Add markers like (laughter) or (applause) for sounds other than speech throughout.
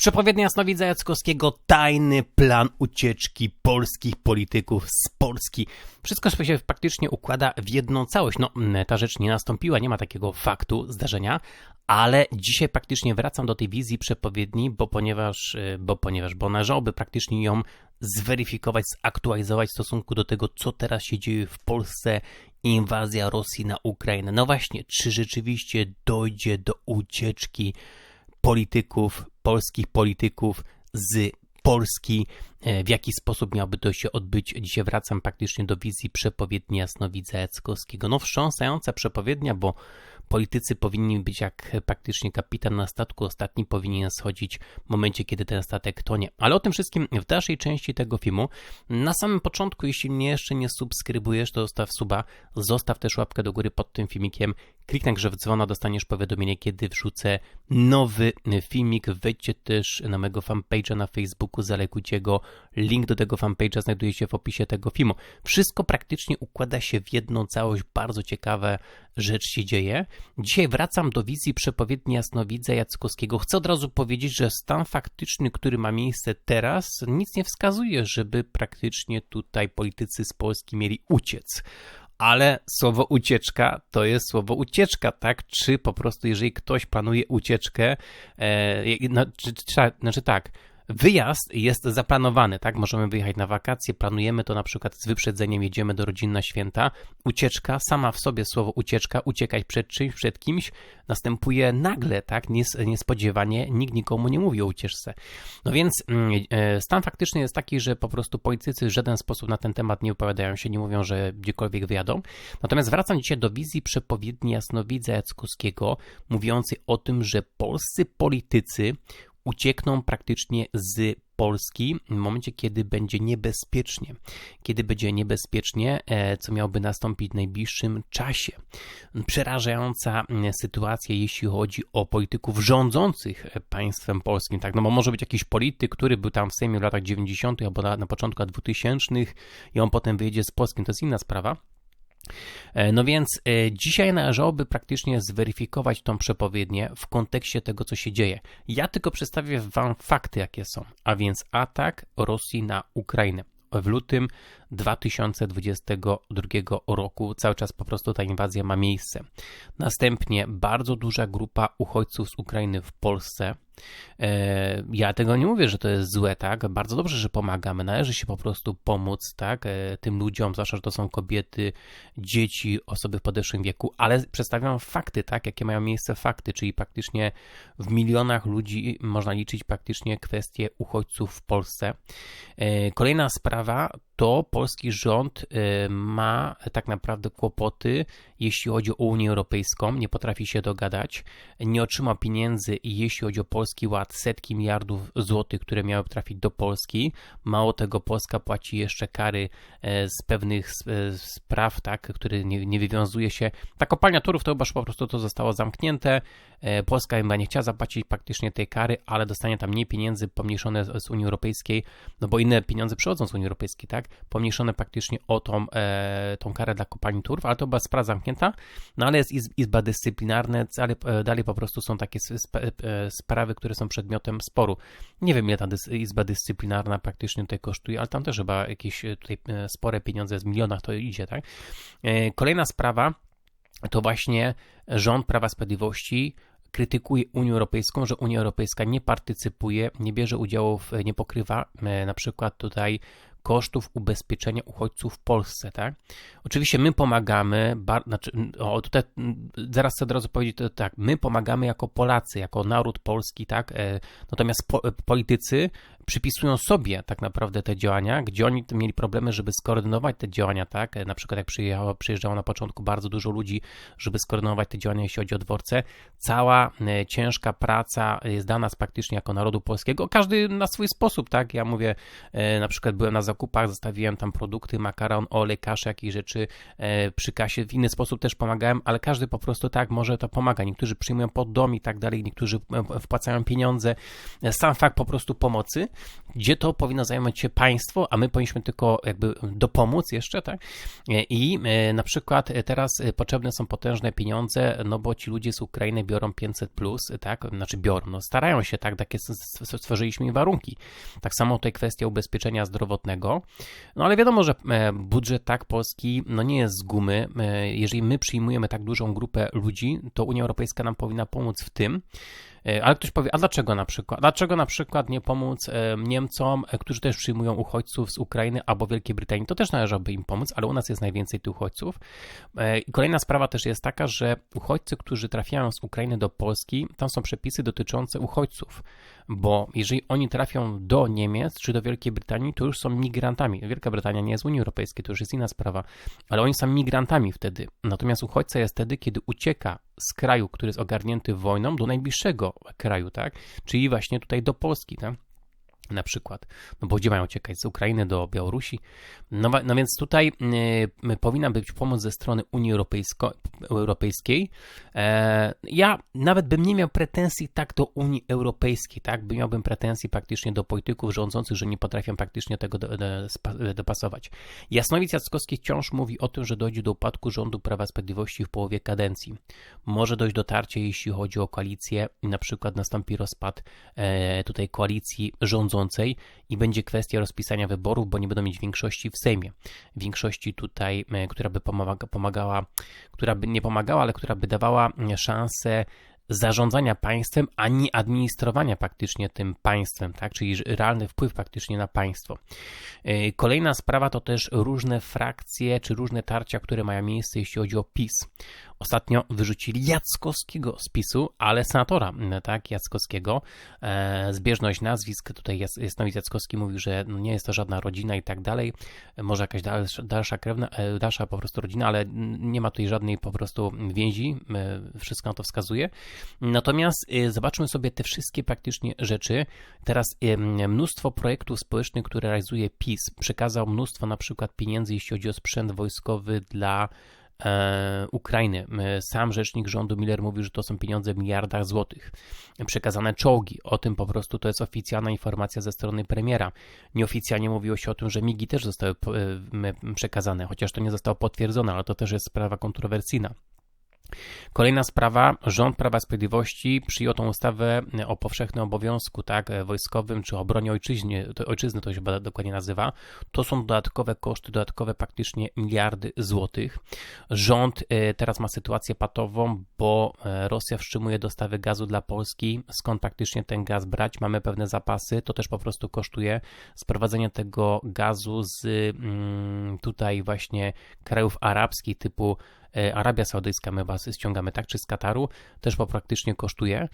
Przepowiednia Jasnowidza Jackowskiego, tajny plan ucieczki polskich polityków z Polski. Wszystko się praktycznie układa w jedną całość. No, ta rzecz nie nastąpiła, nie ma takiego faktu, zdarzenia, ale dzisiaj praktycznie wracam do tej wizji przepowiedni, bo ponieważ, y, bo ponieważ, bo należałoby praktycznie ją zweryfikować, zaktualizować w stosunku do tego, co teraz się dzieje w Polsce, inwazja Rosji na Ukrainę. No właśnie, czy rzeczywiście dojdzie do ucieczki polityków, polskich polityków z Polski, e, w jaki sposób miałby to się odbyć. Dzisiaj wracam praktycznie do wizji przepowiedni Jasnowidza Jackowskiego. No wstrząsająca przepowiednia, bo politycy powinni być jak praktycznie kapitan na statku, ostatni powinien schodzić w momencie, kiedy ten statek tonie. Ale o tym wszystkim w dalszej części tego filmu. Na samym początku, jeśli mnie jeszcze nie subskrybujesz, to zostaw suba, zostaw też łapkę do góry pod tym filmikiem, kliknij grze w dzwona, dostaniesz powiadomienie, kiedy wrzucę nowy filmik. Wejdźcie też na mojego fanpage'a na Facebooku, zalekujcie go. Link do tego fanpage'a znajduje się w opisie tego filmu. Wszystko praktycznie układa się w jedną całość, bardzo ciekawe rzecz się dzieje. Dzisiaj wracam do wizji przepowiedni jasnowidza Jackowskiego. Chcę od razu powiedzieć, że stan faktyczny, który ma miejsce teraz, nic nie wskazuje, żeby praktycznie tutaj politycy z Polski mieli uciec ale słowo ucieczka to jest słowo ucieczka, tak? Czy po prostu, jeżeli ktoś planuje ucieczkę, e, no, czy, czy, znaczy tak, Wyjazd jest zaplanowany, tak? Możemy wyjechać na wakacje, planujemy to na przykład z wyprzedzeniem, jedziemy do rodzin na święta. Ucieczka, sama w sobie słowo ucieczka, uciekać przed czymś, przed kimś, następuje nagle, tak? Nies niespodziewanie, nikt nikomu nie mówi o ucieczce. No więc mm, e, stan faktyczny jest taki, że po prostu politycy w żaden sposób na ten temat nie opowiadają się, nie mówią, że gdziekolwiek wyjadą. Natomiast wracam dzisiaj do wizji przepowiedni jasnowidza Jackowskiego, mówiącej o tym, że polscy politycy uciekną praktycznie z Polski w momencie, kiedy będzie niebezpiecznie. Kiedy będzie niebezpiecznie, e, co miałoby nastąpić w najbliższym czasie. Przerażająca sytuacja, jeśli chodzi o polityków rządzących państwem polskim. Tak, no bo może być jakiś polityk, który był tam w Sejmie w latach 90. albo na, na początku lat 2000 i on potem wyjedzie z Polski, to jest inna sprawa. E, no więc e, dzisiaj należałoby praktycznie zweryfikować tą przepowiednię w kontekście tego, co się dzieje. Ja tylko przedstawię Wam fakty, jakie są, a więc atak Rosji na Ukrainę w lutym 2022 roku. Cały czas po prostu ta inwazja ma miejsce. Następnie bardzo duża grupa uchodźców z Ukrainy w Polsce. E, ja tego nie mówię, że to jest złe, tak? Bardzo dobrze, że pomagamy. Należy się po prostu pomóc, tak? E, tym ludziom, zwłaszcza, że to są kobiety, dzieci, osoby w podeszłym wieku, ale przedstawiam fakty, tak? Jakie mają miejsce fakty, czyli praktycznie w milionach ludzi można liczyć praktycznie kwestie uchodźców w Polsce. E, kolejna sprawa to polski rząd y, ma tak naprawdę kłopoty, jeśli chodzi o Unię Europejską, nie potrafi się dogadać, nie otrzyma pieniędzy jeśli chodzi o Polski Ład, setki miliardów złotych, które miały trafić do Polski. Mało tego, Polska płaci jeszcze kary e, z pewnych e, spraw, tak, które nie, nie wywiązuje się. Ta kopalnia Turów to chyba po prostu to zostało zamknięte. E, Polska chyba nie chciała zapłacić praktycznie tej kary, ale dostanie tam mniej pieniędzy pomniejszone z Unii Europejskiej, no bo inne pieniądze przychodzą z Unii Europejskiej, tak? Pomniejszone praktycznie o tą, e, tą karę dla kopalni turów, ale to była sprawa zamknięta, no ale jest izba dyscyplinarna, ale e, dalej po prostu są takie e, sprawy, które są przedmiotem sporu. Nie wiem, ile ta dys izba dyscyplinarna praktycznie tutaj kosztuje, ale tam też chyba jakieś e, tutaj spore pieniądze z milionach to idzie, tak? Kolejna sprawa to właśnie rząd Prawa Sprawiedliwości krytykuje Unię Europejską, że Unia Europejska nie partycypuje, nie bierze udziału, w, nie pokrywa na przykład tutaj kosztów ubezpieczenia uchodźców w Polsce, tak? Oczywiście my pomagamy, bar, znaczy, o, tutaj zaraz chcę od razu powiedzieć to tak, my pomagamy jako Polacy, jako naród polski, tak? E, natomiast po, politycy przypisują sobie tak naprawdę te działania, gdzie oni mieli problemy, żeby skoordynować te działania, tak? Na przykład jak przyjechało, przyjeżdżało na początku bardzo dużo ludzi, żeby skoordynować te działania, jeśli chodzi o dworce. Cała e, ciężka praca jest dla nas praktycznie jako narodu polskiego, każdy na swój sposób, tak? Ja mówię, e, na przykład byłem na zakupach, zostawiłem tam produkty, makaron, olej, kaszę, jakieś rzeczy e, przy kasie, w inny sposób też pomagałem, ale każdy po prostu tak może to pomaga. Niektórzy przyjmują pod dom i tak dalej, niektórzy wpłacają pieniądze. Sam fakt po prostu pomocy gdzie to powinno zajmować się państwo, a my powinniśmy tylko jakby dopomóc jeszcze, tak? I na przykład teraz potrzebne są potężne pieniądze, no bo ci ludzie z Ukrainy biorą 500 plus, tak? Znaczy biorą, no starają się, tak? Takie stworzyliśmy im warunki. Tak samo tutaj kwestia ubezpieczenia zdrowotnego. No ale wiadomo, że budżet tak polski, no nie jest z gumy. Jeżeli my przyjmujemy tak dużą grupę ludzi, to Unia Europejska nam powinna pomóc w tym, E, ale ktoś powie, a dlaczego na przykład? Dlaczego na przykład nie pomóc e, Niemcom, e, którzy też przyjmują uchodźców z Ukrainy albo Wielkiej Brytanii? To też należałoby im pomóc, ale u nas jest najwięcej tych uchodźców. I kolejna sprawa też jest taka, że uchodźcy, którzy trafiają z Ukrainy do Polski, tam są przepisy dotyczące uchodźców, bo jeżeli oni trafią do Niemiec czy do Wielkiej Brytanii, to już są migrantami. Wielka Brytania nie jest Unii Europejskiej, to już jest inna sprawa, ale oni są migrantami wtedy. Natomiast uchodźca jest wtedy, kiedy ucieka z kraju, który jest ogarnięty wojną, do najbliższego kraju, tak? Czyli właśnie tutaj do Polski, tak? Na przykład, no bo gdzie mają uciekać? Z Ukrainy do Białorusi? No, no więc tutaj y, powinna być pomoc ze strony Unii Europejsko, Europejskiej. E, ja nawet bym nie miał pretensji tak do Unii Europejskiej, tak? By miałbym pretensji praktycznie do polityków rządzących, że nie potrafią praktycznie tego do, do, dopasować. Jasnowic Jackowski wciąż mówi o tym, że dojdzie do upadku rządu Prawa Sprawiedliwości w połowie kadencji. Może dojść do tarcia, jeśli chodzi o koalicję, na przykład nastąpi rozpad e, tutaj koalicji rządzącej rządzącej i będzie kwestia rozpisania wyborów, bo nie będą mieć większości w Sejmie. Większości tutaj, e, która by pomagała, która by nie pomagała, ale która by dawała e, szansę zarządzania państwem, a nie administrowania praktycznie tym państwem, tak? czyli realny wpływ praktycznie na państwo. E, kolejna sprawa to też różne frakcje czy różne tarcia, które mają miejsce, jeśli chodzi o PiS. Ostatnio wyrzucili Jackowskiego z PiSu, ale senatora, tak, Jackowskiego. E, zbieżność nazwisk, tutaj Jasnowic Jackowski mówił, że no nie jest to żadna rodzina i tak dalej, może jakaś dalsza, dalsza krewna, e, dalsza po prostu rodzina, ale nie ma tutaj żadnej po prostu więzi, e, wszystko na to wskazuje. Natomiast zobaczmy sobie te wszystkie praktycznie rzeczy. Teraz mnóstwo projektów społecznych, które realizuje PiS, przekazał mnóstwo na przykład pieniędzy, jeśli chodzi o sprzęt wojskowy dla e, Ukrainy. Sam rzecznik rządu Miller mówił, że to są pieniądze w miliardach złotych. Przekazane czołgi, o tym po prostu to jest oficjalna informacja ze strony premiera. Nieoficjalnie mówiło się o tym, że migi też zostały e, przekazane, chociaż to nie zostało potwierdzone, ale to też jest sprawa kontrowersyjna. Kolejna sprawa, rząd Prawa Sprawiedliwości przyjął tą ustawę o powszechnym obowiązku tak, wojskowym czy obronie ojczyzny, to, ojczyzny to się dokładnie nazywa. To są dodatkowe koszty, dodatkowe praktycznie miliardy złotych. Rząd e, teraz ma sytuację patową, bo e, Rosja wstrzymuje dostawy gazu dla Polski. Skąd praktycznie ten gaz brać? Mamy pewne zapasy, to też po prostu kosztuje. Sprowadzenie tego gazu z mm, tutaj właśnie krajów arabskich typu Arabia Saudyjska my was ściągamy tak, czy z Kataru, też po praktycznie kosztuje,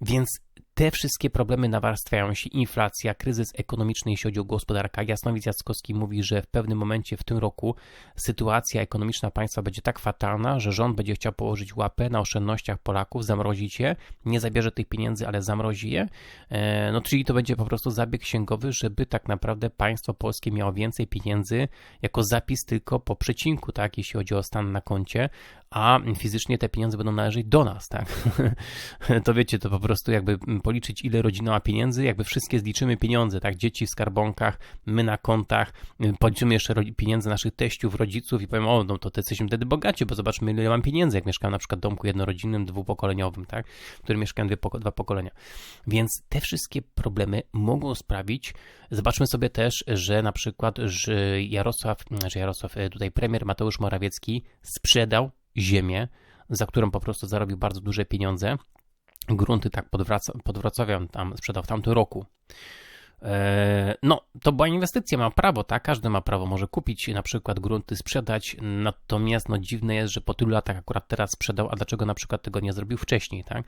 więc te wszystkie problemy nawarstwiają się, inflacja, kryzys ekonomiczny, jeśli chodzi o gospodarkę. Jasnowic Jackowski mówi, że w pewnym momencie w tym roku sytuacja ekonomiczna państwa będzie tak fatalna, że rząd będzie chciał położyć łapę na oszczędnościach Polaków, zamrozić je, nie zabierze tych pieniędzy, ale zamrozi je. E, no czyli to będzie po prostu zabieg księgowy, żeby tak naprawdę państwo polskie miało więcej pieniędzy jako zapis tylko po przecinku, tak, jeśli chodzi o stan na koncie, a fizycznie te pieniądze będą należeć do nas, tak? (laughs) to wiecie, to po prostu jakby policzyć, ile rodzina ma pieniędzy, jakby wszystkie zliczymy pieniądze, tak? Dzieci w skarbonkach, my na kontach, policzymy jeszcze pieniądze naszych teściów, rodziców i powiem, o, no to te jesteśmy wtedy bogaci, bo zobaczmy, ile mam pieniędzy, jak mieszkam na przykład w domku jednorodzinnym, dwupokoleniowym, tak? W którym mieszkają dwie, dwa pokolenia. Więc te wszystkie problemy mogą sprawić, zobaczmy sobie też, że na przykład, że Jarosław, że Jarosław, e, tutaj premier Mateusz Morawiecki sprzedał ziemię, za którą po prostu zarobił bardzo duże pieniądze. Grunty tak pod, Wrac- pod Wrocławiem tam sprzedał w tamtym roku. E, no, to była inwestycja, ma prawo, tak? Każdy ma prawo, może kupić na przykład grunty, sprzedać, natomiast no dziwne jest, że po tylu latach akurat teraz sprzedał, a dlaczego na przykład tego nie zrobił wcześniej, tak?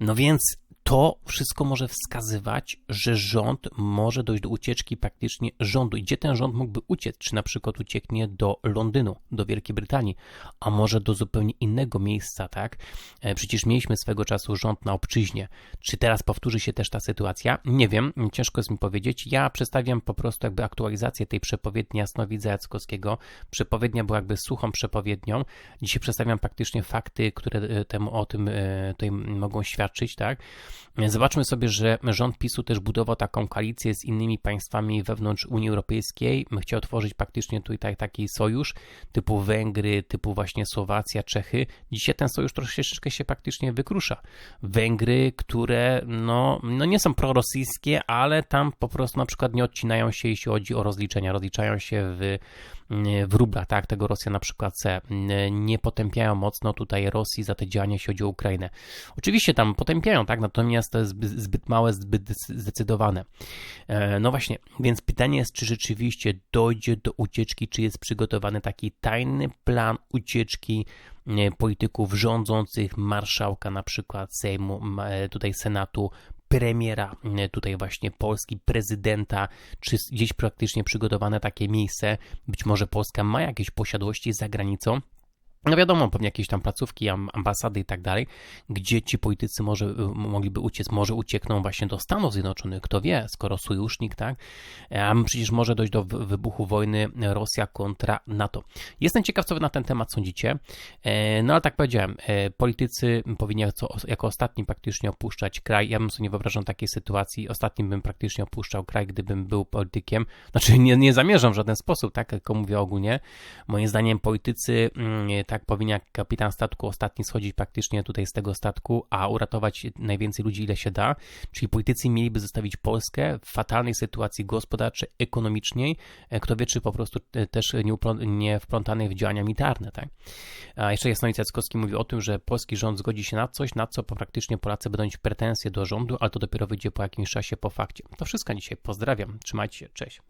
No więc to wszystko może wskazywać, że rząd może dojść do ucieczki praktycznie rządu. I gdzie ten rząd mógłby uciec? Czy na przykład ucieknie do Londynu, do Wielkiej Brytanii, a może do zupełnie innego miejsca, tak? E, przecież mieliśmy swego czasu rząd na obczyźnie. Czy teraz powtórzy się też ta sytuacja? Nie wiem, ciężko jest mi powiedzieć. Ja przedstawiam po prostu jakby aktualizację tej przepowiedni Jasnowidza Jackowskiego. Przepowiednia była jakby suchą przepowiednią. Dzisiaj przedstawiam praktycznie fakty, które e, temu o tym e, tutaj mogą świadczyć, tak? Zobaczmy sobie, że rząd PiSu też budował taką koalicję z innymi państwami wewnątrz Unii Europejskiej. Chciał tworzyć praktycznie tutaj taki sojusz typu Węgry, typu właśnie Słowacja, Czechy. Dzisiaj ten sojusz troszeczkę się praktycznie wykrusza. Węgry, które no, no nie są prorosyjskie, ale tam po prostu na przykład nie odcinają się, jeśli chodzi o rozliczenia. Rozliczają się w, w rublach, tak? Tego Rosja na przykład chce. Nie potępiają mocno tutaj Rosji za te działania, jeśli chodzi o Ukrainę. Oczywiście tam potępiają, tak? Natomiast to jest zbyt, małe, zbyt zdecydowane. E, no właśnie, więc pytanie jest, czy rzeczywiście dojdzie do ucieczki, czy jest przygotowany taki tajny plan ucieczki polityków rządzących, marszałka na przykład Sejmu, tutaj Senatu, premiera tutaj właśnie Polski, prezydenta, czy gdzieś praktycznie przygotowane takie miejsce. Być może Polska ma jakieś posiadłości za granicą, no wiadomo, pewnie jakieś tam placówki, ambasady i tak dalej, gdzie ci politycy może, mogliby uciec, może uciekną właśnie do Stanów Zjednoczonych, kto wie, skoro sojusznik, tak? A przecież może dojść do wybuchu wojny Rosja kontra NATO. Jestem ciekaw, co wy na ten temat sądzicie. E, no ale tak powiedziałem, e, politycy powinni jako ostatni praktycznie opuszczać kraj. Ja bym sobie nie wyobrażał takiej sytuacji. Ostatnim bym praktycznie opuszczał kraj, gdybym był politykiem. Znaczy nie, nie zamierzam w żaden sposób, tak? Tylko mówię ogólnie. Moim zdaniem politycy tak tak powinien kapitan statku ostatni schodzić praktycznie tutaj z tego statku, a uratować najwięcej ludzi, ile się da. Czyli politycy mieliby zostawić Polskę w fatalnej sytuacji gospodarczej, ekonomicznej, e, kto wie, czy po prostu też nie, nie wplątanej w działania militarne. Tak? A jeszcze Jasnowic Jackowski mówi o tym, że polski rząd zgodzi się na coś, na co praktycznie Polacy będą mieć pretensje do rządu, ale to dopiero wyjdzie po jakimś czasie po fakcie. To wszystko dzisiaj. Pozdrawiam. Trzymajcie się. Cześć.